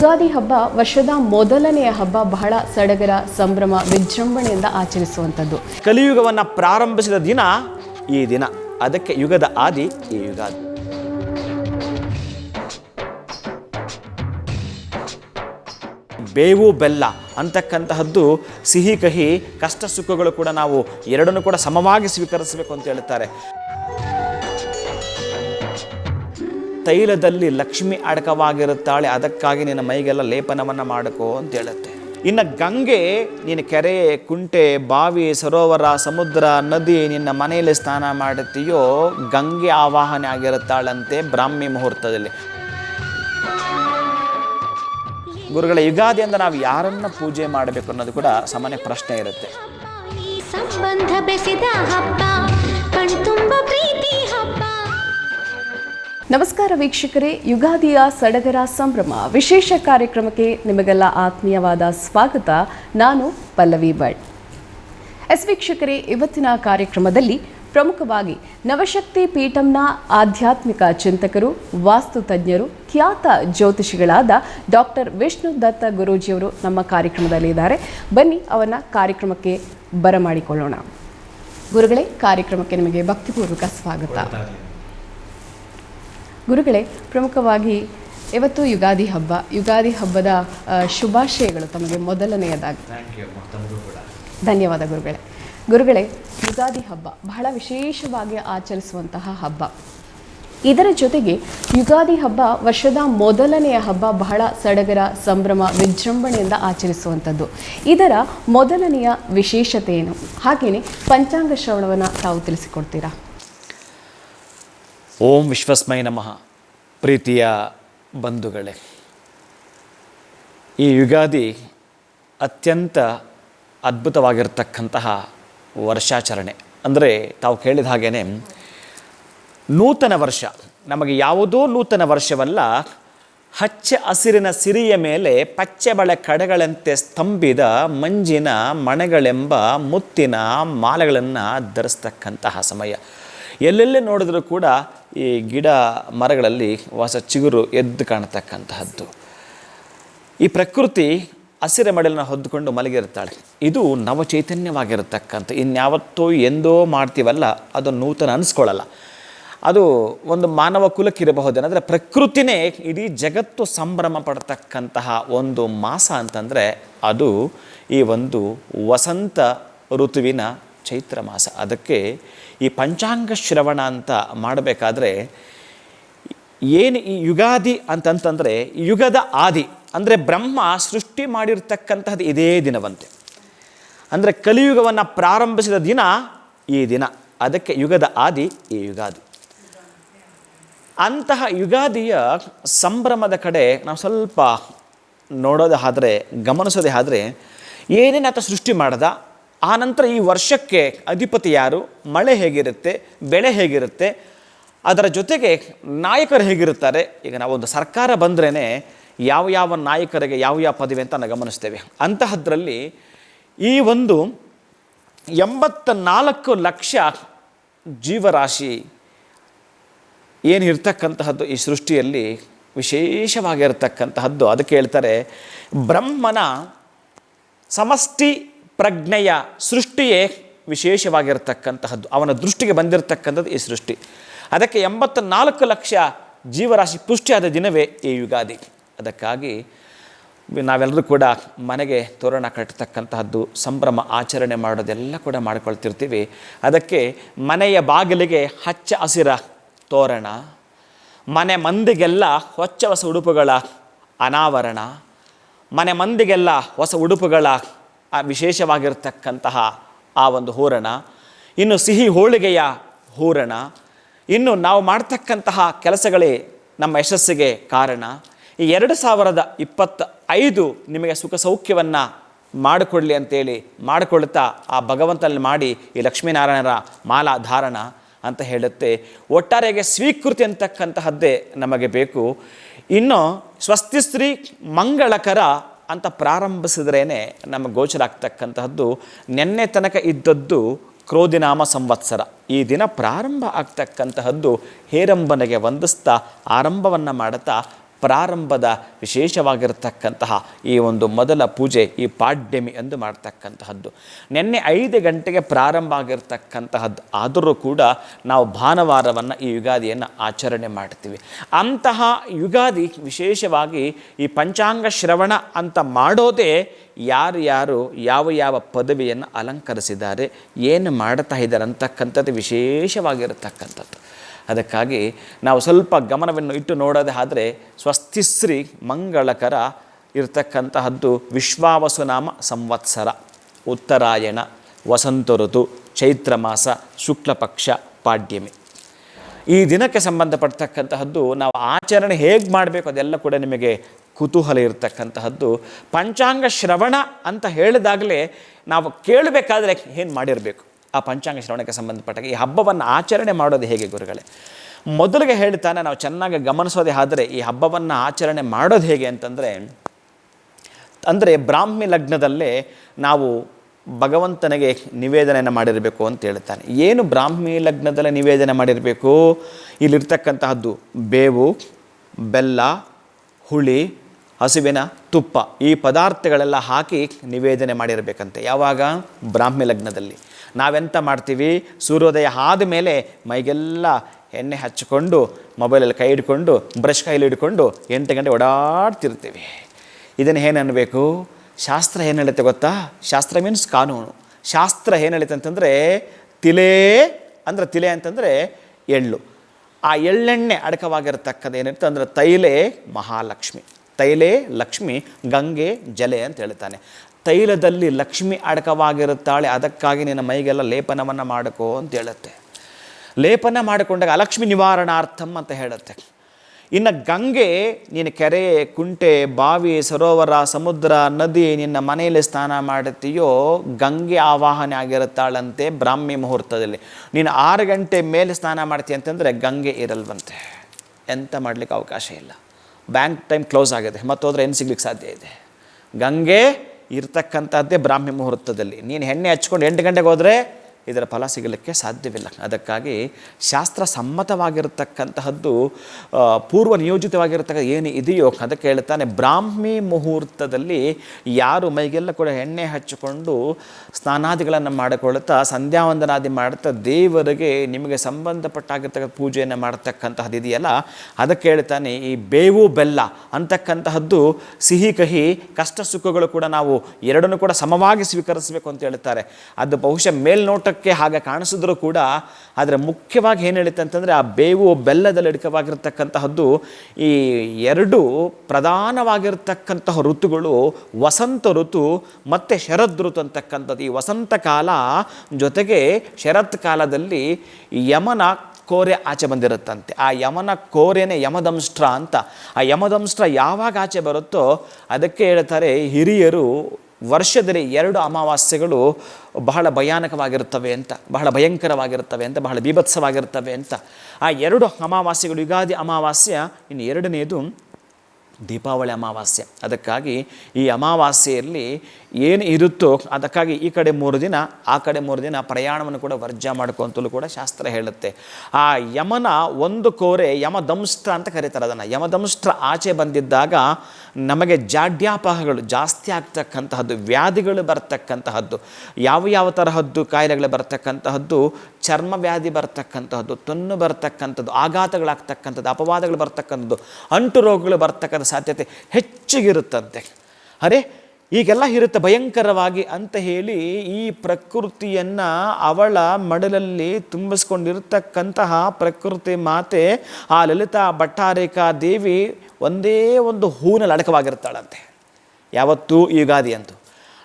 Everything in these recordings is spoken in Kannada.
ಯುಗಾದಿ ಹಬ್ಬ ವರ್ಷದ ಮೊದಲನೆಯ ಹಬ್ಬ ಬಹಳ ಸಡಗರ, ಸಂಭ್ರಮ, ವಿಜೃಂಭಣೆಯಿಂದ ಆಚರಿಸುವಂಥದ್ದು. ಕಲಿಯುಗವನ್ನು ಪ್ರಾರಂಭಿಸಿದ ದಿನ ಈ ದಿನ. ಅದಕ್ಕೆ ಯುಗದ ಆದಿ ಈ ಯುಗಾದಿ. ಬೇವು ಬೆಲ್ಲ ಅಂತಕ್ಕಂತಹದ್ದು ಸಿಹಿ ಕಹಿ, ಕಷ್ಟ ಸುಖಗಳು ಕೂಡ ನಾವು ಎರಡನ್ನೂ ಕೂಡ ಸಮವಾಗಿ ಸ್ವೀಕರಿಸಬೇಕು ಅಂತ ಹೇಳುತ್ತಾರೆ. ತೈಲದಲ್ಲಿ ಲಕ್ಷ್ಮಿ ಅಡಕವಾಗಿರುತ್ತಾಳೆ, ಅದಕ್ಕಾಗಿ ನಿನ್ನ ಮೈಗೆಲ್ಲ ಲೇಪನವನ್ನು ಮಾಡಕೋ ಅಂತ ಹೇಳುತ್ತೆ. ಇನ್ನು ಗಂಗೆ ನೀನು ಕೆರೆ, ಕುಂಟೆ, ಬಾವಿ, ಸರೋವರ, ಸಮುದ್ರ, ನದಿ ನಿನ್ನ ಮನೆಯಲ್ಲಿ ಸ್ನಾನ ಮಾಡುತ್ತೀಯೋ, ಗಂಗೆ ಆವಾಹನೆ ಆಗಿರುತ್ತಾಳಂತೆ ಬ್ರಾಹ್ಮಿ ಮುಹೂರ್ತದಲ್ಲಿ. ಗುರುಗಳ ಯುಗಾದಿ ಅಂತ ನಾವು ಯಾರನ್ನ ಪೂಜೆ ಮಾಡಬೇಕು ಅನ್ನೋದು ಕೂಡ ಸಾಮಾನ್ಯ ಪ್ರಶ್ನೆ ಇರುತ್ತೆ. ಸಂಬಂಧ ಬೆಸೆದ ಹಬ್ಬ, ಕಣ್ತುಂಬ ಪ್ರೀತಿ ನಮಸ್ಕಾರ ವೀಕ್ಷಕರೇ, ಯುಗಾದಿಯ ಸಡಗರ ಸಂಭ್ರಮ ವಿಶೇಷ ಕಾರ್ಯಕ್ರಮಕ್ಕೆ ನಿಮಗೆಲ್ಲ ಆತ್ಮೀಯವಾದ ಸ್ವಾಗತ. ನಾನು ಪಲ್ಲವಿ ಭಟ್. ಎಸ್ ವೀಕ್ಷಕರೇ, ಇವತ್ತಿನ ಕಾರ್ಯಕ್ರಮದಲ್ಲಿ ಪ್ರಮುಖವಾಗಿ ನವಶಕ್ತಿ ಪೀಠಂನ ಆಧ್ಯಾತ್ಮಿಕ ಚಿಂತಕರು, ವಾಸ್ತು ತಜ್ಞರು, ಖ್ಯಾತ ಜ್ಯೋತಿಷಿಗಳಾದ ಡಾಕ್ಟರ್ ವಿಷ್ಣು ದತ್ತ ಗುರೂಜಿಯವರು ನಮ್ಮ ಕಾರ್ಯಕ್ರಮದಲ್ಲಿ ಇದ್ದಾರೆ ಬನ್ನಿ ಅವನ್ನ ಕಾರ್ಯಕ್ರಮಕ್ಕೆ ಬರಮಾಡಿಕೊಳ್ಳೋಣ. ಗುರುಗಳೇ, ಕಾರ್ಯಕ್ರಮಕ್ಕೆ ನಿಮಗೆ ಭಕ್ತಿಪೂರ್ವಕ ಸ್ವಾಗತ. ಗುರುಗಳೇ ಪ್ರಮುಖವಾಗಿ ಇವತ್ತು ಯುಗಾದಿ ಹಬ್ಬ ಯುಗಾದಿ ಹಬ್ಬದ ಶುಭಾಶಯಗಳು ತಮಗೆ ಮೊದಲನೆಯದಾಗಿ. ಧನ್ಯವಾದ ಗುರುಗಳೇ. ಗುರುಗಳೇ ಯುಗಾದಿ ಹಬ್ಬ ಬಹಳ ವಿಶೇಷವಾಗಿ ಆಚರಿಸುವಂತಹ ಹಬ್ಬ. ಇದರ ಜೊತೆಗೆ ಯುಗಾದಿ ಹಬ್ಬ ವರ್ಷದ ಮೊದಲನೆಯ ಹಬ್ಬ ಬಹಳ ಸಡಗರ ಸಂಭ್ರಮ ವಿಜೃಂಭಣೆಯಿಂದ ಆಚರಿಸುವಂಥದ್ದು. ಇದರ ಮೊದಲನೆಯ ವಿಶೇಷತೆ ಏನು? ಹಾಗೆಯೇ ಪಂಚಾಂಗ ಶ್ರವಣವನ್ನು ತಾವು ತಿಳಿಸಿಕೊಡ್ತೀರಾ? ಓಂ ವಿಶ್ವಸ್ಮಯ ನಮಃ. ಪ್ರೀತಿಯ ಬಂಧುಗಳೇ. ಈ ಯುಗಾದಿ ಅತ್ಯಂತ ಅದ್ಭುತವಾಗಿರ್ತಕ್ಕಂತಹ ವರ್ಷಾಚರಣೆ. ಅಂದರೆ ತಾವು ಕೇಳಿದ ಹಾಗೇ ನೂತನ ವರ್ಷ. ನಮಗೆ ಯಾವುದೋ ನೂತನ ವರ್ಷವಲ್ಲ, ಹಚ್ಚ ಹಸಿರಿನ ಸಿರಿಯ ಮೇಲೆ ಪಚ್ಚೆ ಬಳೆ ಕಡೆಗಳಂತೆ ಸ್ತಂಭಿದ ಮಂಜಿನ ಮಣೆಗಳೆಂಬ ಮುತ್ತಿನ ಮಾಲೆಗಳನ್ನು ಧರಿಸ್ತಕ್ಕಂತಹ ಸಮಯ. ಎಲ್ಲೆಲ್ಲೇ ನೋಡಿದರೂ ಕೂಡ ಈ ಗಿಡ ಮರಗಳಲ್ಲಿ ವಾಸ ಚಿಗುರು ಎದ್ದು ಕಾಣತಕ್ಕಂತಹದ್ದು. ಈ ಪ್ರಕೃತಿ ಹಸಿರ ಮಡಲನ್ನು ಹೊದ್ದುಕೊಂಡು ಮಲಗಿರುತ್ತಾಳೆ. ಇದು ನವಚೈತನ್ಯವಾಗಿರತಕ್ಕಂಥ, ಇನ್ಯಾವತ್ತೋ ಎಂದೋ ಮಾಡ್ತೀವಲ್ಲ, ಅದು ನೂತನ ಅನಿಸ್ಕೊಳ್ಳಲ್ಲ. ಅದು ಒಂದು ಮಾನವ ಕುಲಕ್ಕಿರಬಹುದೇನಂದರೆ ಪ್ರಕೃತಿನೇ ಇಡೀ ಜಗತ್ತು ಸಂಭ್ರಮ ಪಡ್ತಕ್ಕಂತಹ ಒಂದು ಮಾಸ ಅಂತಂದರೆ ಅದು ಈ ಒಂದು ವಸಂತ ಋತುವಿನ ಚೈತ್ರ ಮಾಸ. ಅದಕ್ಕೆ ಈ ಪಂಚಾಂಗ ಶ್ರವಣ ಅಂತ ಮಾಡಬೇಕಾದ್ರೆ ಏನು ಈ ಯುಗಾದಿ ಅಂತಂತಂದರೆ ಯುಗದ ಆದಿ, ಅಂದರೆ ಬ್ರಹ್ಮ ಸೃಷ್ಟಿ ಮಾಡಿರ್ತಕ್ಕಂತಹದ್ದು ಇದೇ ದಿನವಂತೆ. ಅಂದರೆ ಕಲಿಯುಗವನ್ನು ಪ್ರಾರಂಭಿಸಿದ ದಿನ ಈ ದಿನ. ಅದಕ್ಕೆ ಯುಗದ ಆದಿ, ಈ ಯುಗಾದಿ. ಅಂತಹ ಯುಗಾದಿಯ ಸಂಭ್ರಮದ ಕಡೆ ನಾವು ಸ್ವಲ್ಪ ನೋಡೋದೇ ಆದರೆ ಗಮನಿಸೋದೇ ಆದರೆ ಏನೇನು ಆತ ಸೃಷ್ಟಿ ಮಾಡ್ದ? ಆ ನಂತರ ಈ ವರ್ಷಕ್ಕೆ ಅಧಿಪತಿ ಯಾರು? ಮಳೆ ಹೇಗಿರುತ್ತೆ? ಬೆಳೆ ಹೇಗಿರುತ್ತೆ? ಅದರ ಜೊತೆಗೆ ನಾಯಕರು ಹೇಗಿರುತ್ತಾರೆ? ಈಗ ನಾವೊಂದು ಸರ್ಕಾರ ಬಂದ್ರೇ ಯಾವ ಯಾವ ನಾಯಕರಿಗೆ ಯಾವ ಯಾವ ಪದವಿ ಅಂತ ನಾವು ಗಮನಿಸ್ತೇವೆ. ಅಂತಹದ್ರಲ್ಲಿ ಈ ಒಂದು ಎಂಬತ್ತ ನಾಲ್ಕು ಲಕ್ಷ ಜೀವರಾಶಿ ಏನಿರ್ತಕ್ಕಂತಹದ್ದು ಈ ಸೃಷ್ಟಿಯಲ್ಲಿ ವಿಶೇಷವಾಗಿರ್ತಕ್ಕಂತಹದ್ದು. ಅದಕ್ಕೆ ಹೇಳ್ತಾರೆ ಬ್ರಹ್ಮನ ಸಮಷ್ಟಿ ಪ್ರಜ್ಞೆಯ ಸೃಷ್ಟಿಯೇ ವಿಶೇಷವಾಗಿರ್ತಕ್ಕಂತಹದ್ದು. ಅವನ ದೃಷ್ಟಿಗೆ ಬಂದಿರತಕ್ಕಂಥದ್ದು ಈ ಸೃಷ್ಟಿ. ಅದಕ್ಕೆ ಎಂಬತ್ತ ನಾಲ್ಕು ಲಕ್ಷ ಜೀವರಾಶಿ ಪುಷ್ಟಿಯಾದ ದಿನವೇ ಈ ಯುಗಾದಿ. ಅದಕ್ಕಾಗಿ ನಾವೆಲ್ಲರೂ ಕೂಡ ಮನೆಗೆ ತೋರಣ ಕಟ್ಟತಕ್ಕಂತಹದ್ದು ಸಂಭ್ರಮ ಆಚರಣೆ ಮಾಡೋದೆಲ್ಲ ಕೂಡ ಮಾಡ್ಕೊಳ್ತಿರ್ತೀವಿ. ಅದಕ್ಕೆ ಮನೆಯ ಬಾಗಿಲಿಗೆ ಹಚ್ಚ ಹಸಿರ ತೋರಣ, ಮನೆ ಮಂದಿಗೆಲ್ಲ ಹೊಚ್ಚ ಹೊಸ ಉಡುಪುಗಳ ಅನಾವರಣ, ಮನೆ ಮಂದಿಗೆಲ್ಲ ಹೊಸ ಉಡುಪುಗಳ ಆ ವಿಶೇಷವಾಗಿರ್ತಕ್ಕಂತಹ ಆ ಒಂದು ಹೂರಣ. ಇನ್ನು ಸಿಹಿ ಹೋಳಿಗೆಯ ಹೂರಣ. ಇನ್ನು ನಾವು ಮಾಡ್ತಕ್ಕಂತಹ ಕೆಲಸಗಳೇ ನಮ್ಮ ಯಶಸ್ಸಿಗೆ ಕಾರಣ. ಈ ಎರಡು ಸಾವಿರದ ಇಪ್ಪತ್ತ ಐದು ನಿಮಗೆ ಸುಖ ಸೌಖ್ಯವನ್ನು ಮಾಡಿಕೊಡಲಿ ಅಂತೇಳಿ ಮಾಡಿಕೊಳ್ತಾ ಆ ಭಗವಂತನಲ್ಲಿ ಮಾಡಿ ಈ ಲಕ್ಷ್ಮೀನಾರಾಯಣರ ಮಾಲಾ ಧಾರಣ ಅಂತ ಹೇಳುತ್ತೆ. ಒಟ್ಟಾರೆಗೆ ಸ್ವೀಕೃತಿ ಅಂತಕ್ಕಂತಹದ್ದೇ ನಮಗೆ ಬೇಕು. ಇನ್ನು ಸ್ವಸ್ತಿಸ್ತ್ರೀ ಮಂಗಳಕರ ಅಂತ ಪ್ರಾರಂಭಿಸಿದ್ರೇ ನಮಗೆ ಗೋಚರ ಆಗ್ತಕ್ಕಂತಹದ್ದು ನಿನ್ನೆ ತನಕ ಇದ್ದದ್ದು ಕ್ರೋಧಿನಾಮ ಸಂವತ್ಸರ. ಈ ದಿನ ಪ್ರಾರಂಭ ಆಗ್ತಕ್ಕಂತಹದ್ದು ಹೇರಂಬನಿಗೆ ವಂದಿಸ್ತಾ ಆರಂಭವನ್ನು ಮಾಡುತ್ತಾ ಪ್ರಾರಂಭದ ವಿಶೇಷವಾಗಿರತಕ್ಕಂತಹ ಈ ಒಂದು ಮೊದಲ ಪೂಜೆ, ಈ ಪಾಡ್ಯಮಿ ಎಂದು ಮಾಡ್ತಕ್ಕಂತಹದ್ದು. ನಿನ್ನೆ ಐದು ಗಂಟೆಗೆ ಪ್ರಾರಂಭ ಆಗಿರ್ತಕ್ಕಂತಹದ್ದು. ಆದರೂ ಕೂಡ ನಾವು ಭಾನುವಾರವನ್ನು ಈ ಯುಗಾದಿಯನ್ನು ಆಚರಣೆ ಮಾಡ್ತೀವಿ. ಅಂತಹ ಯುಗಾದಿ ವಿಶೇಷವಾಗಿ ಈ ಪಂಚಾಂಗ ಶ್ರವಣ ಅಂತ ಮಾಡೋದೇ ಯಾರು ಯಾರು ಯಾವ ಯಾವ ಪದವಿಯನ್ನು ಅಲಂಕರಿಸಿದ್ದಾರೆ, ಏನು ಮಾಡ್ತಾ ಇದ್ದಾರೆ ಅಂತಕ್ಕಂಥದ್ದು ವಿಶೇಷವಾಗಿರತಕ್ಕಂಥದ್ದು. ಅದಕ್ಕಾಗಿ ನಾವು ಸ್ವಲ್ಪ ಗಮನವನ್ನು ಇಟ್ಟು ನೋಡೋದೇ ಆದರೆ ಸ್ವಸ್ತಿಶ್ರೀ ಮಂಗಳಕರ ಇರತಕ್ಕಂತಹದ್ದು ವಿಶ್ವಾವಸುನಾಮ ಸಂವತ್ಸರ, ಉತ್ತರಾಯಣ, ವಸಂತ ಋತು, ಚೈತ್ರ ಮಾಸ, ಶುಕ್ಲ ಪಕ್ಷ, ಪಾಡ್ಯಮಿ. ಈ ದಿನಕ್ಕೆ ಸಂಬಂಧಪಡ್ತಕ್ಕಂತಹದ್ದು ನಾವು ಆಚರಣೆ ಹೇಗೆ ಮಾಡಬೇಕು ಅದೆಲ್ಲ ಕೂಡ ನಿಮಗೆ ಕುತೂಹಲ ಇರತಕ್ಕಂತಹದ್ದು. ಪಂಚಾಂಗ ಶ್ರವಣ ಅಂತ ಹೇಳಿದಾಗಲೇ ನಾವು ಕೇಳಬೇಕಾದ್ರೆ ಏನು ಮಾಡಿರಬೇಕು? ಆ ಪಂಚಾಂಗ ಶ್ರವಣಕ್ಕೆ ಸಂಬಂಧಪಟ್ಟಾಗ ಈ ಹಬ್ಬವನ್ನು ಆಚರಣೆ ಮಾಡೋದು ಹೇಗೆ ಗುರುಗಳೇ? ಮೊದಲಿಗೆ ಹೇಳ್ತಾನೆ ನಾವು ಚೆನ್ನಾಗಿ ಗಮನಿಸೋದೇ ಆದರೆ ಈ ಹಬ್ಬವನ್ನು ಆಚರಣೆ ಮಾಡೋದು ಹೇಗೆ ಅಂತಂದರೆ, ಅಂದರೆ ಬ್ರಾಹ್ಮಿ ಲಗ್ನದಲ್ಲೇ ನಾವು ಭಗವಂತನಿಗೆ ನಿವೇದನೆಯನ್ನು ಮಾಡಿರಬೇಕು ಅಂತ ಹೇಳ್ತಾನೆ. ಏನು ಬ್ರಾಹ್ಮಿ ಲಗ್ನದಲ್ಲೇ ನಿವೇದನೆ ಮಾಡಿರಬೇಕು? ಇಲ್ಲಿರ್ತಕ್ಕಂತಹದ್ದು ಬೇವು, ಬೆಲ್ಲ, ಹುಳಿ, ಹಸುವಿನ ತುಪ್ಪ ಈ ಪದಾರ್ಥಗಳೆಲ್ಲ ಹಾಕಿ ನಿವೇದನೆ ಮಾಡಿರಬೇಕಂತೆ. ಯಾವಾಗ? ಬ್ರಾಹ್ಮಿ ಲಗ್ನದಲ್ಲಿ. ನಾವೆಂತ ಮಾಡ್ತೀವಿ? ಸೂರ್ಯೋದಯ ಆದ ಮೇಲೆ ಮೈಗೆಲ್ಲ ಎಣ್ಣೆ ಹಚ್ಚಿಕೊಂಡು ಮೊಬೈಲಲ್ಲಿ ಕೈ ಹಿಡ್ಕೊಂಡು ಬ್ರಷ್ ಕೈಲಿ ಹಿಡ್ಕೊಂಡು ಎಂಟು ಗಂಟೆ ಓಡಾಡ್ತಿರ್ತೀವಿ. ಇದನ್ನು ಏನು ಅನ್ನಬೇಕು ಶಾಸ್ತ್ರ ಏನು ಹೇಳುತ್ತೆ ಗೊತ್ತಾ? ಶಾಸ್ತ್ರ ಮೀನ್ಸ್ ಕಾನೂನು. ಶಾಸ್ತ್ರ ಏನು ಹೇಳುತ್ತೆ ಅಂತಂದರೆ, ತಿಲೇ ಅಂದರೆ ತಿಲೆ ಅಂತಂದರೆ ಎಳ್ಳು. ಆ ಎಳ್ಳೆಣ್ಣೆ ಅಡಕವಾಗಿರತಕ್ಕದ್ದು ಏನಿರುತ್ತೆ ಅಂದರೆ ತೈಲೆ ಮಹಾಲಕ್ಷ್ಮಿ. ತೈಲೆ ಲಕ್ಷ್ಮಿ, ಗಂಗೆ, ಜಲೆ ಅಂತ ಹೇಳ್ತಾನೆ. ತೈಲದಲ್ಲಿ ಲಕ್ಷ್ಮಿ ಅಡಕವಾಗಿರುತ್ತಾಳೆ, ಅದಕ್ಕಾಗಿ ನಿನ್ನ ಮೈಗೆಲ್ಲ ಲೇಪನವನ್ನು ಮಾಡಕೋ ಅಂತ ಹೇಳುತ್ತೆ. ಲೇಪನ ಮಾಡಿಕೊಂಡಾಗ ಅಲಕ್ಷ್ಮಿ ನಿವಾರಣಾರ್ಥಂ ಅಂತ ಹೇಳುತ್ತೆ. ಇನ್ನು ಗಂಗೆ ನೀನು ಕೆರೆ, ಕುಂಟೆ, ಬಾವಿ, ಸರೋವರ, ಸಮುದ್ರ, ನದಿ ನಿನ್ನ ಮನೆಯಲ್ಲಿ ಸ್ನಾನ ಮಾಡುತ್ತೀಯೋ, ಗಂಗೆ ಆವಾಹನೆ ಆಗಿರುತ್ತಾಳಂತೆ ಬ್ರಾಹ್ಮಿ ಮುಹೂರ್ತದಲ್ಲಿ. ನೀನು ಆರು ಗಂಟೆ ಮೇಲೆ ಸ್ನಾನ ಮಾಡ್ತೀಯ ಅಂತಂದರೆ ಗಂಗೆ ಇರಲ್ವಂತೆ. ಎಂತ ಮಾಡಲಿಕ್ಕೆ ಅವಕಾಶ ಇಲ್ಲ. ಬ್ಯಾಂಕ್ ಟೈಮ್ ಕ್ಲೋಸ್ ಆಗಿದೆ. ಮತ್ತೋದ್ರೆ ಏನು ಸಿಗ್ಲಿಕ್ಕೆ ಸಾಧ್ಯ ಇದೆ. ಗಂಗೆ ಇರ್ತಕ್ಕಂಥದ್ದೇ ಬ್ರಾಹ್ಮಿ ಮುಹೂರ್ತದಲ್ಲಿ. ನೀನು ಹೆಣ್ಣೆ ಹಚ್ಕೊಂಡು ಎಂಟು ಗಂಟೆಗೆ ಹೋದರೆ ಇದರ ಫಲ ಸಿಗಲಿಕ್ಕೆ ಸಾಧ್ಯವಿಲ್ಲ. ಅದಕ್ಕಾಗಿ ಶಾಸ್ತ್ರ ಸಮ್ಮತವಾಗಿರತಕ್ಕಂತಹದ್ದು ಪೂರ್ವ ನಿಯೋಜಿತವಾಗಿರತಕ್ಕ ಏನು ಇದೆಯೋ ಅದಕ್ಕೆ ಹೇಳ್ತಾನೆ ಬ್ರಾಹ್ಮಿ ಮುಹೂರ್ತದಲ್ಲಿ ಯಾರು ಮೈಗೆಲ್ಲ ಕೂಡ ಎಣ್ಣೆ ಹಚ್ಚಿಕೊಂಡು ಸ್ನಾನಾದಿಗಳನ್ನು ಮಾಡಿಕೊಳ್ಳುತ್ತಾ, ಸಂಧ್ಯಾವಂದನಾದಿ ಮಾಡುತ್ತಾ, ದೇವರಿಗೆ ನಿಮಗೆ ಸಂಬಂಧಪಟ್ಟಾಗಿರ್ತಕ್ಕ ಪೂಜೆಯನ್ನು ಮಾಡತಕ್ಕಂತಹದ್ದು ಇದೆಯಲ್ಲ ಅದಕ್ಕೆ ಹೇಳ್ತಾನೆ ಈ ಬೇವು ಬೆಲ್ಲ ಅಂತಕ್ಕಂತಹದ್ದು ಸಿಹಿ ಕಹಿ, ಕಷ್ಟ ಸುಖಗಳು ಕೂಡ ನಾವು ಎರಡನ್ನೂ ಕೂಡ ಸಮವಾಗಿ ಸ್ವೀಕರಿಸಬೇಕು ಅಂತ ಹೇಳ್ತಾರೆ. ಅದು ಬಹುಶಃ ಮೇಲ್ನೋಟಕ್ಕೆ ಹಾಗೆ ಕಾಣಿಸಿದ್ರೂ ಕೂಡ ಆದರೆ ಮುಖ್ಯವಾಗಿ ಏನು ಹೇಳುತ್ತೆ ಅಂತಂದರೆ ಆ ಬೇವು ಬೆಲ್ಲದಲ್ಲಿ ಅಡಕವಾಗಿರ್ತಕ್ಕಂತಹದ್ದು ಈ ಎರಡು ಪ್ರಧಾನವಾಗಿರ್ತಕ್ಕಂತಹ ಋತುಗಳು ವಸಂತ ಋತು ಮತ್ತು ಶರದ್ ಋತು ಅಂತಕ್ಕಂಥದ್ದು. ಈ ವಸಂತ ಕಾಲ ಜೊತೆಗೆ ಶರತ್ ಕಾಲದಲ್ಲಿ ಯಮನ ಕೋರೆ ಆಚೆ ಬಂದಿರುತ್ತಂತೆ. ಆ ಯಮನ ಕೋರೆನೇ ಯಮದಂಷ್ಟ್ರ ಅಂತ. ಆ ಯಮದಂಷ್ಟ್ರ ಯಾವಾಗ ಆಚೆ ಬರುತ್ತೋ ಅದಕ್ಕೆ ಹೇಳ್ತಾರೆ ಹಿರಿಯರು ವರ್ಷದಲ್ಲಿ ಎರಡು ಅಮಾವಾಸ್ಯೆಗಳು ಬಹಳ ಭಯಾನಕವಾಗಿರುತ್ತವೆ ಅಂತ, ಬಹಳ ಭಯಂಕರವಾಗಿರುತ್ತವೆ ಅಂತ, ಬಹಳ ಬೀಭತ್ಸವಾಗಿರುತ್ತವೆ ಅಂತ. ಆ ಎರಡು ಅಮಾವಾಸ್ಯೆಗಳು, ಯುಗಾದಿ ಅಮಾವಾಸ್ಯ, ಇನ್ನು ಎರಡನೆಯದು ದೀಪಾವಳಿ ಅಮಾವಾಸ್ಯೆ. ಅದಕ್ಕಾಗಿ ಈ ಅಮಾವಾಸ್ಯೆಯಲ್ಲಿ ಏನು ಇರುತ್ತೋ ಅದಕ್ಕಾಗಿ ಈ ಕಡೆ ಮೂರು ದಿನ, ಆ ಕಡೆ ಮೂರು ದಿನ ಪ್ರಯಾಣವನ್ನು ಕೂಡ ವರ್ಜ ಮಾಡ್ಕೊಂತಲೂ ಕೂಡ ಶಾಸ್ತ್ರ ಹೇಳುತ್ತೆ. ಆ ಯಮನ ಒಂದು ಕೋರೆ ಯಮದಂಷ್ಟ್ರ ಅಂತ ಕರೀತಾರೆ ಅದನ್ನು. ಯಮದಂಷ್ಟ್ರ ಆಚೆ ಬಂದಿದ್ದಾಗ ನಮಗೆ ಜಾಡ್ಯಾಪಹಗಳು ಜಾಸ್ತಿ ಆಗ್ತಕ್ಕಂತಹದ್ದು, ವ್ಯಾಧಿಗಳು ಬರ್ತಕ್ಕಂತಹದ್ದು, ಯಾವ ಯಾವ ತರಹದ್ದು ಕಾಯಿಲೆಗಳು ಬರ್ತಕ್ಕಂತಹದ್ದು, ಚರ್ಮ ವ್ಯಾಧಿ ಬರ್ತಕ್ಕಂತಹದ್ದು ತೊನ್ನು ಬರ್ತಕ್ಕಂಥದ್ದು, ಆಘಾತಗಳಾಗ್ತಕ್ಕಂಥದ್ದು, ಅಪವಾದಗಳು ಬರ್ತಕ್ಕಂಥದ್ದು, ಅಂಟು ರೋಗಗಳು ಬರ್ತಕ್ಕಂಥ ಸಾಧ್ಯತೆ ಹೆಚ್ಚಿಗಿರುತ್ತಂತೆ. ಅರೆ ಈಗೆಲ್ಲ ಇರುತ್ತೆ ಭಯಂಕರವಾಗಿ ಅಂತ ಹೇಳಿ ಈ ಪ್ರಕೃತಿಯನ್ನು ಅವಳ ಮಡಲಲ್ಲಿ ತುಂಬಿಸ್ಕೊಂಡಿರ್ತಕ್ಕಂತಹ ಪ್ರಕೃತಿ ಮಾತೆ ಆ ಲಲಿತಾ ಭಟ್ಟಾರಿಕಾ ದೇವಿ ಒಂದೇ ಒಂದು ಹೂವಿನಲ್ಲಿ ಅಡಕವಾಗಿರ್ತಾಳಂತೆ. ಯಾವತ್ತೂ ಯುಗಾದಿ ಅಂತ.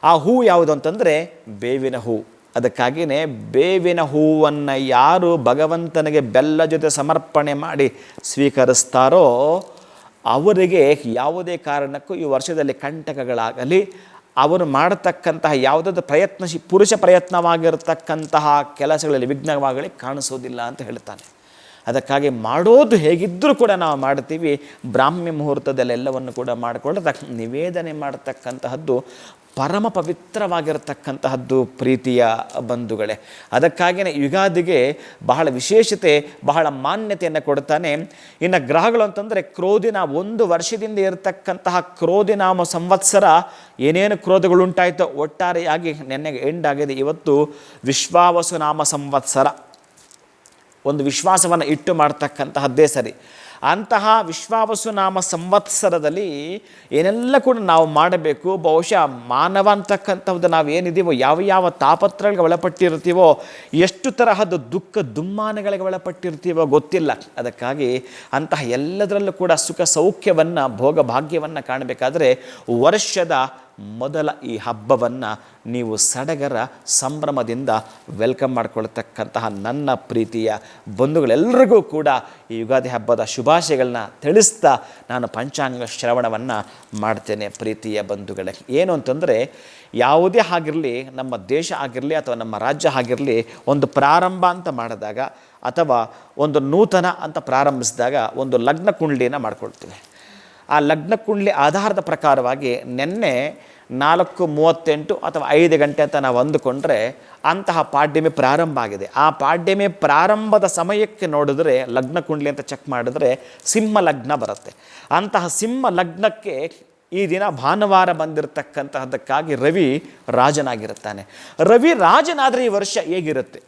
ಆ ಹೂ ಯಾವುದು ಅಂತಂದರೆ ಬೇವಿನ ಹೂ. ಅದಕ್ಕಾಗಿಯೇ ಬೇವಿನ ಹೂವನ್ನು ಯಾರು ಭಗವಂತನಿಗೆ ಬೆಲ್ಲ ಜೊತೆ ಸಮರ್ಪಣೆ ಮಾಡಿ ಸ್ವೀಕರಿಸ್ತಾರೋ ಅವರಿಗೆ ಯಾವುದೇ ಕಾರಣಕ್ಕೂ ಈ ವರ್ಷದಲ್ಲಿ ಕಂಟಕಗಳಾಗಲಿ, ಅವರು ಮಾಡತಕ್ಕಂತಹ ಯಾವುದಾದ್ರು ಪ್ರಯತ್ನ ಪುರುಷ ಪ್ರಯತ್ನವಾಗಿರತಕ್ಕಂತಹ ಕೆಲಸಗಳಲ್ಲಿ ವಿಘ್ನವಾಗಲಿ ಕಾಣಿಸೋದಿಲ್ಲ ಅಂತ ಹೇಳ್ತಾನೆ. ಅದಕ್ಕಾಗಿ ಮಾಡೋದು ಹೇಗಿದ್ದರೂ ಕೂಡ ನಾವು ಮಾಡ್ತೀವಿ. ಬ್ರಾಹ್ಮ್ಯ ಮುಹೂರ್ತದಲ್ಲೆಲ್ಲವನ್ನು ಕೂಡ ಮಾಡಿಕೊಳ್ಳತಕ್ಕ, ನಿವೇದನೆ ಮಾಡತಕ್ಕಂತಹದ್ದು, ಪರಮ ಪವಿತ್ರವಾಗಿರತಕ್ಕಂತಹದ್ದು ಪ್ರೀತಿಯ ಬಂಧುಗಳೇ. ಅದಕ್ಕಾಗಿಯೇ ಯುಗಾದಿಗೆ ಬಹಳ ವಿಶೇಷತೆ, ಬಹಳ ಮಾನ್ಯತೆಯನ್ನು ಕೊಡ್ತಾನೆ. ಇನ್ನು ಗ್ರಹಗಳು ಅಂತಂದರೆ ಕ್ರೋಧಿನ ಒಂದು ವರ್ಷದಿಂದ ಇರತಕ್ಕಂತಹ ಕ್ರೋಧಿನಾಮ ಸಂವತ್ಸರ ಏನೇನು ಕ್ರೋಧಗಳುಂಟಾಯಿತೋ ಒಟ್ಟಾರೆಯಾಗಿ ನೆನ್ನೆಗೆ ಎಂಡ್ ಆಗಿದೆ. ಇವತ್ತು ವಿಶ್ವಾವಸುನಾಮ ಸಂವತ್ಸರ. ಒಂದು ವಿಶ್ವಾಸವನ್ನು ಇಟ್ಟು ಮಾಡ್ತಕ್ಕಂತಹದ್ದೇ ಸರಿ. ಅಂತಹ ವಿಶ್ವಾವಸು ನಾಮ ಸಂವತ್ಸರದಲ್ಲಿ ಏನೆಲ್ಲ ಕೂಡ ನಾವು ಮಾಡಬೇಕು, ಬಹುಶಃ ಮಾನವ ಅಂತಕ್ಕಂಥದ್ದು ನಾವು ಏನಿದ್ದೀವೋ ಯಾವ ಯಾವ ತಾಪತ್ರಗಳಿಗೆ ಒಳಪಟ್ಟಿರ್ತೀವೋ ಎಷ್ಟು ತರಹದ ದುಃಖ ದುಮ್ಮಾನಗಳಿಗೆ ಒಳಪಟ್ಟಿರ್ತೀವೋ ಗೊತ್ತಿಲ್ಲ. ಅದಕ್ಕಾಗಿ ಅಂತಹ ಎಲ್ಲದರಲ್ಲೂ ಕೂಡ ಸುಖ ಸೌಖ್ಯವನ್ನು, ಭೋಗ ಭಾಗ್ಯವನ್ನು ಕಾಣಬೇಕಾದರೆ ವರ್ಷದ ಮೊದಲ ಈ ಹಬ್ಬವನ್ನು ನೀವು ಸಡಗರ ಸಂಭ್ರಮದಿಂದ ವೆಲ್ಕಮ್ ಮಾಡಿಕೊಳ್ತಕ್ಕಂತಹ ನನ್ನ ಪ್ರೀತಿಯ ಬಂಧುಗಳೆಲ್ಲರಿಗೂ ಕೂಡ ಈ ಯುಗಾದಿ ಹಬ್ಬದ ಶುಭಾಶಯಗಳನ್ನ ತಿಳಿಸ್ತಾ ನಾನು ಪಂಚಾಂಗ ಶ್ರವಣವನ್ನು ಮಾಡ್ತೇನೆ ಪ್ರೀತಿಯ ಬಂಧುಗಳೇ. ಏನು ಅಂತಂದರೆ, ಯಾವುದೇ ಆಗಿರಲಿ ನಮ್ಮ ದೇಶ ಆಗಿರಲಿ ಅಥವಾ ನಮ್ಮ ರಾಜ್ಯ ಆಗಿರಲಿ, ಒಂದು ಪ್ರಾರಂಭ ಅಂತ ಮಾಡಿದಾಗ ಅಥವಾ ಒಂದು ನೂತನ ಅಂತ ಪ್ರಾರಂಭಿಸಿದಾಗ ಒಂದು ಲಗ್ನ ಕುಂಡ್ಲಿನ ಮಾಡ್ಕೊಳ್ತೀವಿ. ಆ ಲಗ್ನ ಕುಂಡ್ಲಿ ಆಧಾರದ ಪ್ರಕಾರವಾಗಿ ನಿನ್ನೆ ನಾಲ್ಕು ಮೂವತ್ತೆಂಟು ಅಥವಾ ಐದು ಗಂಟೆ ಅಂತ ನಾವು ಅಂದುಕೊಂಡ್ರೆ ಅಂತಹ ಪಾಡ್ಯಮಿ ಪ್ರಾರಂಭ ಆಗಿದೆ. ಆ ಪಾಡ್ಯಮಿ ಪ್ರಾರಂಭದ ಸಮಯಕ್ಕೆ ನೋಡಿದ್ರೆ, ಲಗ್ನ ಕುಂಡ್ಲಿ ಅಂತ ಚೆಕ್ ಮಾಡಿದ್ರೆ ಸಿಂಹ ಲಗ್ನ ಬರುತ್ತೆ. ಅಂತಹ ಸಿಂಹ ಲಗ್ನಕ್ಕೆ ಈ ದಿನ ಭಾನುವಾರ ಬಂದಿರತಕ್ಕಂತಹದ್ದಕ್ಕಾಗಿ ರವಿ ರಾಜನಾಗಿರುತ್ತಾನೆ. ರವಿ ರಾಜನಾದರೆ ಈ ವರ್ಷ ಹೇಗಿರುತ್ತೆ?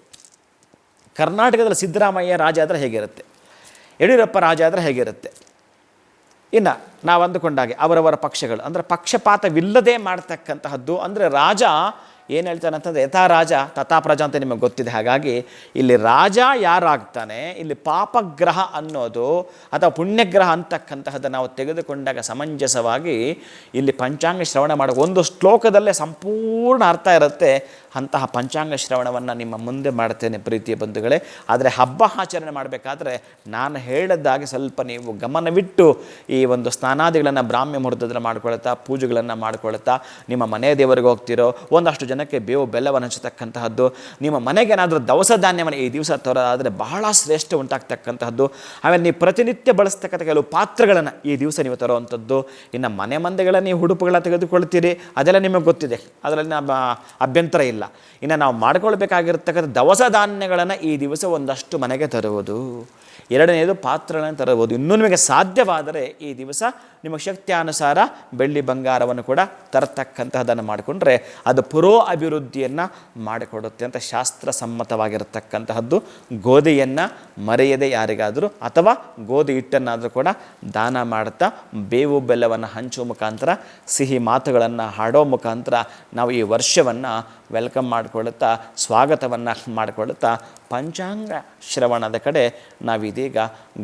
ಕರ್ನಾಟಕದಲ್ಲಿ ಸಿದ್ದರಾಮಯ್ಯ ರಾಜ ಆದರೆ ಹೇಗಿರುತ್ತೆ? ಯಡಿಯೂರಪ್ಪ ರಾಜ ಆದರೆ ಹೇಗಿರುತ್ತೆ? ಇನ್ನು ನಾವು ಅಂದುಕೊಂಡಾಗೆ ಅವರವರ ಪಕ್ಷಗಳು. ಅಂದರೆ ಪಕ್ಷಪಾತವಿಲ್ಲದೆ ಮಾಡ್ತಕ್ಕಂತಹದ್ದು, ಅಂದರೆ ರಾಜ ಏನು ಹೇಳ್ತಾನೆ ಅಂತಂದರೆ ಯಥಾ ರಾಜ, ತಥಾ ಪ್ರಜಾ ಅಂತ ನಿಮಗೆ ಗೊತ್ತಿದೆ. ಹಾಗಾಗಿ ಇಲ್ಲಿ ರಾಜ ಯಾರಾಗ್ತಾನೆ, ಇಲ್ಲಿ ಪಾಪಗ್ರಹ ಅನ್ನೋದು ಅಥವಾ ಪುಣ್ಯಗ್ರಹ ಅಂತಕ್ಕಂತಹದ್ದು ನಾವು ತೆಗೆದುಕೊಂಡಾಗ ಸಮಂಜಸವಾಗಿ ಇಲ್ಲಿ ಪಂಚಾಂಗ ಶ್ರವಣ ಮಾಡೋ ಒಂದು ಶ್ಲೋಕದಲ್ಲೇ ಸಂಪೂರ್ಣ ಅರ್ಥ ಇರುತ್ತೆ. ಅಂತಹ ಪಂಚಾಂಗ ಶ್ರವಣವನ್ನು ನಿಮ್ಮ ಮುಂದೆ ಮಾಡ್ತೇನೆ ಪ್ರೀತಿಯ ಬಂಧುಗಳೇ. ಆದರೆ ಹಬ್ಬ ಆಚರಣೆ ಮಾಡಬೇಕಾದ್ರೆ ನಾನು ಹೇಳಿದಾಗೆ ಸ್ವಲ್ಪ ನೀವು ಗಮನವಿಟ್ಟು ಈ ಒಂದು ಸ್ನಾನಾದಿಗಳನ್ನು ಬ್ರಾಹ್ಮ್ಯ ಮುಹೂರ್ತದಲ್ಲಿ ಮಾಡ್ಕೊಳ್ತಾ, ಪೂಜೆಗಳನ್ನು ಮಾಡ್ಕೊಳ್ತಾ ನಿಮ್ಮ ಮನೆ ದೇವರಿಗೆ ಹೋಗ್ತಿರೋ, ಒಂದಷ್ಟು ಜನಕ್ಕೆ ಬೇವು ಬೆಲ್ಲವನ್ನು ಹಂಚತಕ್ಕಂತಹದ್ದು, ನಿಮ್ಮ ಮನೆಗೆ ಏನಾದರೂ ದವಸ ಧಾನ್ಯವನ್ನು ಈ ದಿವಸ ತರೋದಾದರೆ ಬಹಳ ಶ್ರೇಷ್ಠ ಉಂಟಾಗ್ತಕ್ಕಂತಹದ್ದು, ಆಮೇಲೆ ನೀವು ಪ್ರತಿನಿತ್ಯ ಬಳಸ್ತಕ್ಕಂಥ ಕೆಲವು ಪಾತ್ರಗಳನ್ನು ಈ ದಿವಸ ನೀವು ತರುವಂಥದ್ದು, ಇನ್ನು ಮನೆ ಮಂದೆಗಳ ನೀವು ಉಡುಪುಗಳನ್ನ ತೆಗೆದುಕೊಳ್ತೀರಿ, ಅದೆಲ್ಲ ನಿಮಗೆ ಗೊತ್ತಿದೆ. ಅದರಲ್ಲಿ ನಮ್ಮ ಅಭ್ಯಂತರ ಇಲ್ಲ. ಇನ್ನು ನಾವು ಮಾಡ್ಕೊಳ್ಬೇಕಾಗಿರ್ತಕ್ಕಂಥ ದವಸ ಧಾನ್ಯಗಳನ್ನು ಈ ದಿವಸ ಒಂದಷ್ಟು ಮನೆಗೆ ತರುವುದು. ಎರಡನೇದು ಪಾತ್ರಗಳನ್ನು ತರಬಹುದು. ಇನ್ನೂ ನಿಮಗೆ ಸಾಧ್ಯವಾದರೆ ಈ ದಿವಸ ನಿಮ್ಮ ಶಕ್ತಿಯಾನುಸಾರ ಬೆಳ್ಳಿ ಬಂಗಾರವನ್ನು ಕೂಡ ತರತಕ್ಕಂತಹದನ್ನು ಮಾಡಿಕೊಂಡ್ರೆ ಅದು ಪುರೋ ಅಭಿವೃದ್ಧಿಯನ್ನು ಮಾಡಿಕೊಡುತ್ತೆ ಅಂತ ಶಾಸ್ತ್ರ ಸಮ್ಮತವಾಗಿರತಕ್ಕಂತಹದ್ದು. ಗೋಧಿಯನ್ನು ಮರೆಯದೆ ಯಾರಿಗಾದರೂ ಅಥವಾ ಗೋಧಿ ಹಿಟ್ಟನ್ನಾದರೂ ಕೂಡ ದಾನ ಮಾಡುತ್ತಾ ಬೇವು ಬೆಲ್ಲವನ್ನು ಹಂಚುವ ಮುಖಾಂತರ, ಸಿಹಿ ಮಾತುಗಳನ್ನು ಹಾಡೋ ಮುಖಾಂತರ ನಾವು ಈ ವರ್ಷವನ್ನು ವೆಲ್ಕಮ್ ಮಾಡಿಕೊಳ್ಳುತ್ತಾ ಸ್ವಾಗತವನ್ನು ಮಾಡಿಕೊಳ್ಳುತ್ತಾ ಪಂಚಾಂಗ ಶ್ರವಣದ ಕಡೆ ನಾವಿದೀಗ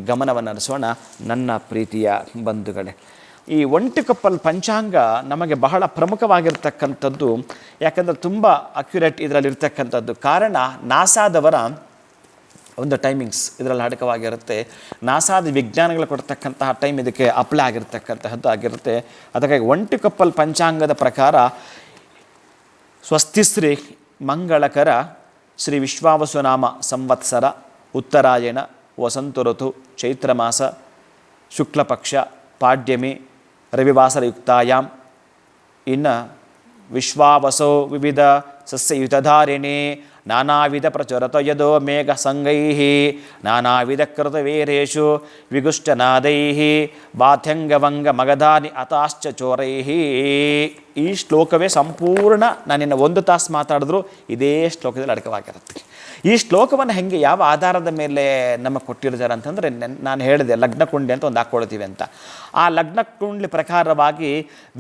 ಗಮನವನ್ನು ನಡೆಸೋಣ ನನ್ನ ಪ್ರೀತಿಯ ಬಂಧುಗಳೇ, ಈ ಒಂಟು ಕಪ್ಪಲ್ ಪಂಚಾಂಗ ನಮಗೆ ಬಹಳ ಪ್ರಮುಖವಾಗಿರ್ತಕ್ಕಂಥದ್ದು, ಯಾಕಂದರೆ ತುಂಬ ಅಕ್ಯುರೇಟ್ ಇದರಲ್ಲಿರ್ತಕ್ಕಂಥದ್ದು. ಕಾರಣ, ನಾಸಾದವರ ಒಂದು ಟೈಮಿಂಗ್ಸ್ ಇದರಲ್ಲಿ ಅಡಕವಾಗಿರುತ್ತೆ. ನಾಸಾದ ವಿಜ್ಞಾನಗಳು ಕೊಡ್ತಕ್ಕಂತಹ ಟೈಮ್ ಇದಕ್ಕೆ ಅಪ್ಲೈ ಆಗಿರ್ತಕ್ಕಂತಹದ್ದು ಆಗಿರುತ್ತೆ. ಅದಕ್ಕಾಗಿ ಒಂಟಿಕೊಪ್ಪಲ್ ಪಂಚಾಂಗದ ಪ್ರಕಾರ ಸ್ವಸ್ತಿಶ್ರೀ ಮಂಗಳಕರ ಶ್ರೀ ವಿಶ್ವಾವಸುನಾಮ ಸಂವತ್ಸರ ಉತ್ತರಾಯಣ ವಸಂತ ಋತು ಚೈತ್ರ ಮಾಸ ಶುಕ್ಲಪಕ್ಷ ಪಾಡ್ಯಮಿ ರವಿವಾಸರಯುಕ್ತಾಯಾಮ್ ಇನ್ನು ವಿಶ್ವಾವಸೋ ವಿವಿಧ ಸಸ್ಯಯುತಧಾರಿಣಿ ನಾನಾವಿಧ ಪ್ರಚುರತ ಯದೋ ಮೇಘ ಸಂಗೈ ನಾನಾವಿಧ ಕೃತವೀರೇಶು ವಿಗುಷ್ಟನಾದೈ ಬಾಥ್ಯಂಗವಂಗ ಮಗಧಾನಿ ಅತಾಶ್ಚ ಚೋರೈ ಈ ಶ್ಲೋಕವೇ ಸಂಪೂರ್ಣ ನಾನಿನ್ನು ಒಂದು ತಾಸು ಮಾತಾಡಿದ್ರು ಇದೇ ಶ್ಲೋಕದಲ್ಲಿ ಅಡಕವಾಗಿರುತ್ತೆ ಈ ಶ್ಲೋಕವನ್ನು ಹೆಂಗೆ ಯಾವ ಆಧಾರದ ಮೇಲೆ ನಮಗೆ ಕೊಟ್ಟಿರ್ತಾರೆ ಅಂತಂದರೆ ನಾನು ಹೇಳಿದೆ, ಲಗ್ನ ಕುಂಡಿ ಅಂತ ಒಂದು ಹಾಕ್ಕೊಳ್ತೀವಿ ಅಂತ. ಆ ಲಗ್ನ ಕುಂಡ್ಲಿ ಪ್ರಕಾರವಾಗಿ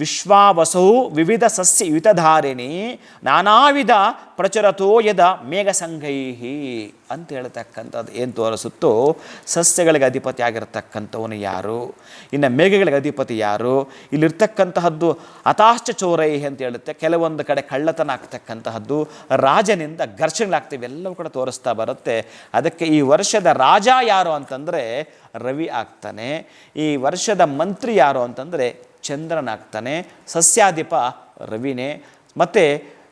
ವಿಶ್ವಾವಸೌ ವಿವಿಧ ಸಸ್ಯ ಯುತಧಾರಿಣಿ ನಾನಾವಿಧ ಪ್ರಚುರತೋ ಯದ ಮೇಘ ಸಂಘೈಹಿ ಅಂತ ಹೇಳ್ತಕ್ಕಂಥದ್ದು ಏನು ತೋರಿಸುತ್ತೋ, ಸಸ್ಯಗಳಿಗೆ ಅಧಿಪತಿ ಆಗಿರತಕ್ಕಂಥವನು ಯಾರು? ಇನ್ನು ಮೇಘಗಳಿಗೆ ಅಧಿಪತಿ ಯಾರು? ಇಲ್ಲಿರ್ತಕ್ಕಂತಹದ್ದು ಅತಾಶ್ಚ ಚೋರೈ ಅಂತ ಹೇಳುತ್ತೆ. ಕೆಲವೊಂದು ಕಡೆ ಕಳ್ಳತನ ಆಗ್ತಕ್ಕಂತಹದ್ದು, ರಾಜನಿಂದ ಘರ್ಷಣೆಗಳಾಗ್ತವೆ ಎಲ್ಲವೂ ಕೂಡ ತೋರಿಸ್ತಾ ಬರುತ್ತೆ. ಅದಕ್ಕೆ ಈ ವರ್ಷದ ರಾಜ ಯಾರು ಅಂತಂದರೆ ರವಿ ಆಗ್ತಾನೆ. ಈ ವರ್ಷದ ಮಂತ್ರಿ ಯಾರು ಅಂತಂದರೆ ಚಂದ್ರನಾಗ್ತಾನೆ ಸಸ್ಯಾಧಿಪ ರವಿನೇ. ಮತ್ತು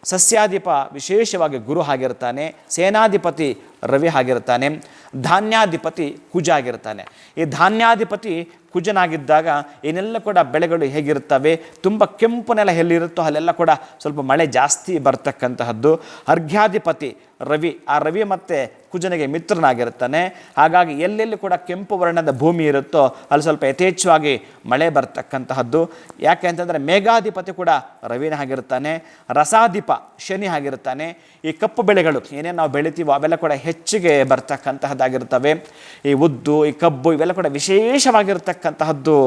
ಸಸ್ಯಾಧಿಪ ವಿಶೇಷವಾಗಿ ಗುರು ಆಗಿರ್ತಾನೆ. ಸೇನಾಧಿಪತಿ ರವಿ ಆಗಿರ್ತಾನೆ ಧಾನ್ಯಾಧಿಪತಿ ಕುಜ ಆಗಿರ್ತಾನೆ ಈ ಧಾನ್ಯಾಧಿಪತಿ ಕುಜನಾಗಿದ್ದಾಗ ಏನೆಲ್ಲ ಕೂಡ ಬೆಳೆಗಳು ಹೇಗಿರ್ತವೆ ತುಂಬ ಕೆಂಪು ನೆಲ ಎಲ್ಲಿರುತ್ತೋ ಅಲ್ಲೆಲ್ಲ ಕೂಡ ಸ್ವಲ್ಪ ಮಳೆ ಜಾಸ್ತಿ ಬರ್ತಕ್ಕಂತಹದ್ದು. ಅರ್ಘ್ಯಾಧಿಪತಿ ರವಿ, ಆ ರವಿ ಮತ್ತು ಕುಜನಿಗೆ ಮಿತ್ರನಾಗಿರ್ತಾನೆ ಹಾಗಾಗಿ ಎಲ್ಲೆಲ್ಲಿ ಕೂಡ ಕೆಂಪು ವರ್ಣದ ಭೂಮಿ ಇರುತ್ತೋ ಅಲ್ಲಿ ಸ್ವಲ್ಪ ಯಥೇಚ್ಛವಾಗಿ ಮಳೆ ಬರ್ತಕ್ಕಂತಹದ್ದು. ಯಾಕೆ ಅಂತಂದರೆ ಮೇಘಾಧಿಪತಿ ಕೂಡ ರವಿನ ಆಗಿರ್ತಾನೆ ರಸಾಧಿಪ ಶನಿ ಆಗಿರ್ತಾನೆ ಈ ಕಪ್ಪು ಬೆಳೆಗಳು ಏನೇನು ನಾವು ಬೆಳಿತೀವೋ ಅವೆಲ್ಲ ಕೂಡ ಹೆಚ್ಚಿಗೆ ಬರ್ತಕ್ಕಂತಹದ್ದಾಗಿರ್ತವೆ ಈ ಉದ್ದು, ಈ ಕಬ್ಬು ಇವೆಲ್ಲ ಕೂಡ ವಿಶೇಷವಾಗಿರ್ತಕ್ಕಂತಹದ್ದು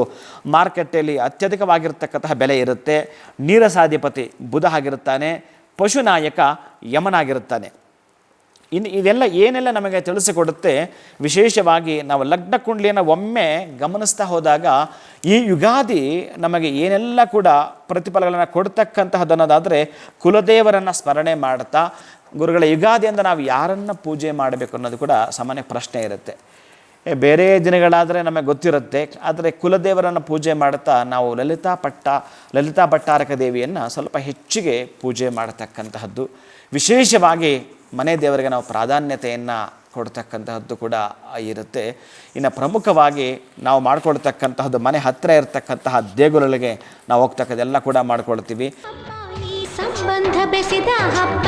ಮಾರುಕಟ್ಟೆಯಲ್ಲಿ ಅತ್ಯಧಿಕವಾಗಿರ್ತಕ್ಕಂತಹ ಬೆಲೆ ಇರುತ್ತೆ. ನೀರಸಾಧಿಪತಿ ಬುಧ ಆಗಿರ್ತಾನೆ ಪಶುನಾಯಕ ಯಮನಾಗಿರುತ್ತಾನೆ. ಇನ್ನು ಇದೆಲ್ಲ ಏನೆಲ್ಲ ನಮಗೆ ತಿಳಿಸಿಕೊಡುತ್ತೆ, ವಿಶೇಷವಾಗಿ ನಾವು ಲಗ್ನ ಕುಂಡ್ಲಿಯನ್ನು ಒಮ್ಮೆ ಗಮನಿಸ್ತಾ ಹೋದಾಗ, ಈ ಯುಗಾದಿ ನಮಗೆ ಏನೆಲ್ಲ ಕೂಡ ಪ್ರತಿಫಲಗಳನ್ನು ಕೊಡ್ತಕ್ಕಂತಹದ್ದನ್ನೋದಾದರೆ ಕುಲದೇವರನ್ನು ಸ್ಮರಣೆ ಮಾಡ್ತಾ ಗುರುಗಳ ಯುಗಾದಿ ಅಂತ ನಾವು ಯಾರನ್ನು ಪೂಜೆ ಮಾಡಬೇಕು ಅನ್ನೋದು ಕೂಡ ಸಾಮಾನ್ಯ ಪ್ರಶ್ನೆ ಇರುತ್ತೆ. ಬೇರೆ ದಿನಗಳಾದರೆ ನಮಗೆ ಗೊತ್ತಿರುತ್ತೆ, ಆದರೆ ಕುಲದೇವರನ್ನು ಪೂಜೆ ಮಾಡ್ತಾ ನಾವು ಲಲಿತಾ ಪಟ್ಟ, ಲಲಿತಾ ಭಟ್ಟಾರಕ ದೇವಿಯನ್ನು ಸ್ವಲ್ಪ ಹೆಚ್ಚಿಗೆ ಪೂಜೆ ಮಾಡತಕ್ಕಂತಹದ್ದು. ವಿಶೇಷವಾಗಿ ಮನೆ ದೇವರಿಗೆ ನಾವು ಪ್ರಾಧಾನ್ಯತೆಯನ್ನು ಕೊಡ್ತಕ್ಕಂತಹದ್ದು ಕೂಡ ಇರುತ್ತೆ. ಇನ್ನು ಪ್ರಮುಖವಾಗಿ ನಾವು ಮಾಡ್ಕೊಳ್ತಕ್ಕಂತಹದ್ದು, ಮನೆ ಹತ್ತಿರ ಇರತಕ್ಕಂತಹ ದೇಗುಲಗಳಿಗೆ ನಾವು ಹೋಗ್ತಕ್ಕದ್ದೆಲ್ಲ ಕೂಡ ಮಾಡ್ಕೊಳ್ತೀವಿ. ಸಂಬಂಧ ಬೆಸೆದ ಹಬ್ಬ.